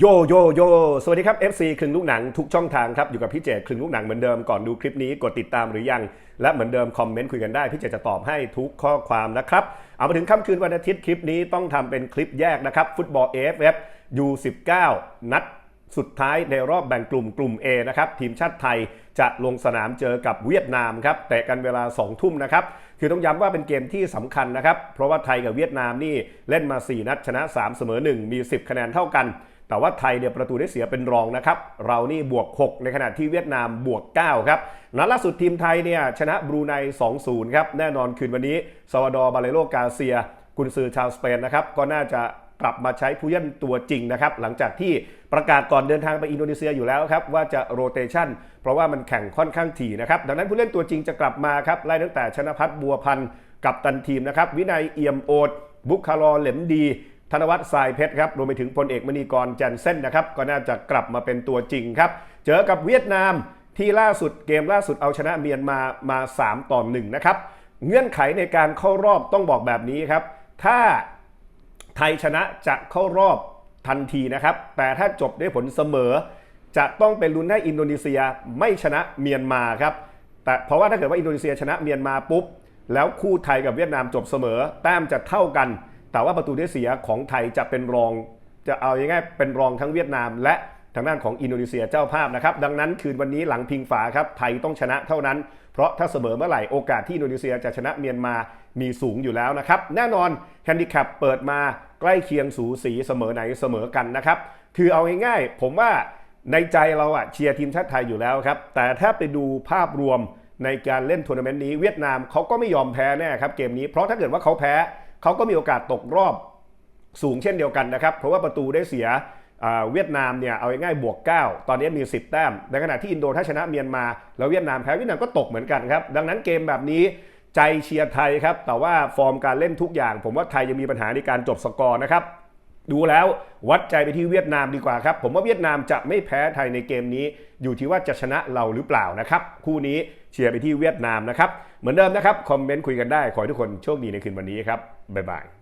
โยโยโยสวัสดีครับ FC ครึ่งลูกหนังทุกช่องทางครับ อยู่กับพี่เจครึ่งลูกหนังเหมือนเดิมก่อนดูคลิปนี้กดติดตามหรือยัง และเหมือนเดิมคอมเมนต์คุยกันได้ พี่เจจะตอบให้ทุกข้อความนะครับ เอามาถึงค่ำคืนวันอาทิตย์คลิปนี้ต้องทำเป็นคลิปแยกนะครับ ฟุตบอล AFF U19 นัดสุดท้ายในรอบแบ่งกลุ่มกลุ่ม A นะครับทีมชาติไทยจะลงสนามเจอกับเวียดนามครับแต่กันเวลา 2 ทุ่มนะครับคือต้องย้ำว่าเป็นเกมที่สำคัญนะครับเพราะว่าไทยกับเวียดนามนี่เล่นมา 4 นัดชนะ 3 เสมอ 1 มี 10 คะแนนเท่ากัน แต่ว่าไทยเนี่ยประตูได้เสียเป็นรองนะครับ เรานี่บวก 6 ในขณะที่เวียดนามบวก 9 ครับนัดล่าสุดทีมไทยเนี่ยชนะบรูไน 2-0 ครับ แน่นอนคืนวันนี้ซาวดอร์บาเลโลกาเซีย กุนซือชาวสเปนนะครับ ก็น่าจะกลับมาใช้ผู้เล่นตัวจริงนะครับ หลังจากที่ประกาศก่อนเดินทางไปอินโดนีเซียอยู่แล้วครับ ว่าจะโรเตชันเพราะว่ามันแข่งค่อนข้างถี่นะครับ ดังนั้นผู้เล่นตัวจริงจะกลับมาครับไล่ตั้งแต่ชนะพัฒน์บัวพันธ์กับตันทีมนะครับวินัยเอี่ยมโอดบุคลอเหลมดี ธนวัฒน์สายเพชรครับรวมไปถึงพลเอกมณีกรจันเส้นนะครับก็น่าจะกลับมาเป็นตัวจริงครับ เจอกับเวียดนามที่ล่าสุดเกมล่าสุดเอาชนะเมียนมามา 3 ต่อ1นะครับเงื่อนไขในการเข้ารอบต้องบอกแบบนี้ครับ ถ้าไทยชนะจะเข้ารอบทันทีนะครับ แต่ถ้าจบด้วยผลเสมอ จะต้องเป็นลุ้นให้อินโดนีเซียไม่ชนะเมียนมาครับแต่เพราะว่าถ้าเกิดว่าอินโดนีเซียชนะเมียนมาปุ๊บ แล้วคู่ไทยกับเวียดนามจบเสมอแต้มจะเท่ากัน แต่ว่าประตูได้เสียของไทยจะเป็นรองจะเอาง่ายๆเป็นรองทั้งเวียดนาม และทางด้านของอินโดนีเซียเจ้าภาพนะครับ ดังนั้นคืนวันนี้หลังพิงฝาครับไทยต้องชนะเท่านั้น เพราะถ้าเสมอเมื่อไหร่โอกาสที่อินโดนีเซียจะชนะเมียนมามีสูงอยู่แล้วนะครับ แน่นอนแฮนดิแคปเปิดมาใกล้เคียงสูสีเสมอไหนเสมอกันนะครับ คือเอาง่ายๆ ผมว่าในใจเราอะเชียร์ทีมชาติไทยอยู่แล้วครับแต่ถ้าไปดูภาพรวมในการเล่นทัวร์นาเมนต์นี้เวียดนามเขาก็ไม่ยอมแพ้แน่ครับเกมนี้เพราะถ้าเกิดว่าเขาแพ้ เขาก็มีโอกาสตกรอบสูงเช่นเดียวกันนะครับ เพราะว่าประตูได้เสียเวียดนามเนี่ยเอาง่ายๆบวก 9 ตอนนี้มี 10 แต้ม ในขณะที่อินโดถ้าชนะเมียนมา แล้วเวียดนามแพ้เวียดนามก็ตกเหมือนกันครับ ดังนั้นเกมแบบนี้ใจเชียร์ไทยครับ แต่ว่าฟอร์มการเล่นทุกอย่าง ผมว่าไทยยังมีปัญหาในการจบสกอร์นะครับ ดูแล้ววัดใจไปที่เวียดนามดีกว่าครับ ผมว่าเวียดนามจะไม่แพ้ไทยในเกมนี้ อยู่ที่ว่าจะชนะเราหรือเปล่านะครับ คู่นี้เชียร์ไปที่เวียดนามนะครับ เหมือนเดิมนะครับ คอมเมนต์คุยกันได้ ขอให้ทุกคนโชคดีในคืนวันนี้ครับ บ๊ายบาย